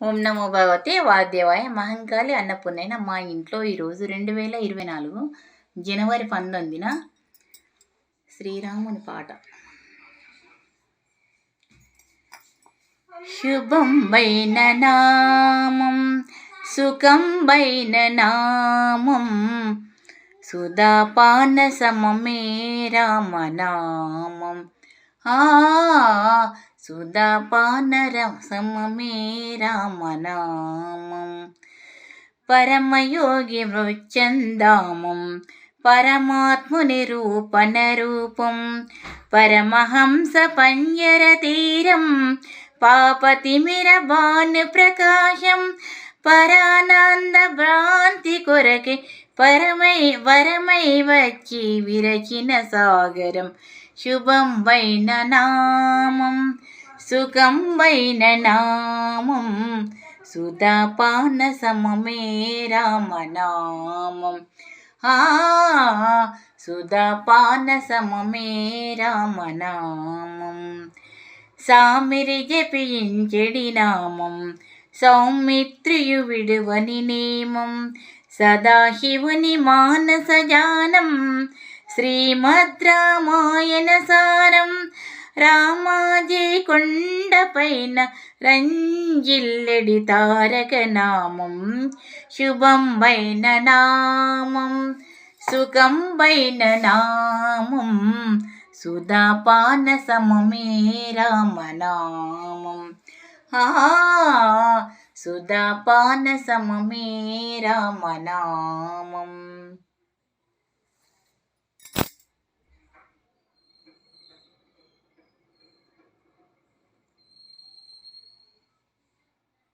ఓం నమో భగవతే వాద్యవాయ మహంకాళి అన్నపూర్ణైన మా ఇంట్లో ఈరోజు రెండు వేల ఇరవై నాలుగు జనవరి పంతొమ్మిదిన శ్రీరాముని పాట. శుభం వైన నామం సుఖం వైన నామం సుధాపాన సమమే రామనామం ఆ సుధాపానరసమమే రామనామం పరమయోగి వృచ్చందామం పరమాత్ముని రూపణ రూపం పరమహంస పంజర తీరం పాపతిమిర భాను ప్రకాశం పరానంద భ్రాంతి కొరకే పరమై వరమై వచ్చి విరచిన సాగరం శుభం వైన నామం సుఖం వైన నామం సుధాపాన సమమే రామనామం ఆ సుధాపాన సమమే రామనామం సామిరి జపించెడి నామం సౌమిత్రియు విడువని నేమం సదాశివుని మానస జానం శ్రీమద్ రామాయణ సారం రామాజీ కొండపైన రంజిల్లెడి తారక నామం శుభం వైన నామం సుఖం వైన నామం సుధాపాన సమమే రామనామం సుధాపాన సమమే రామనామం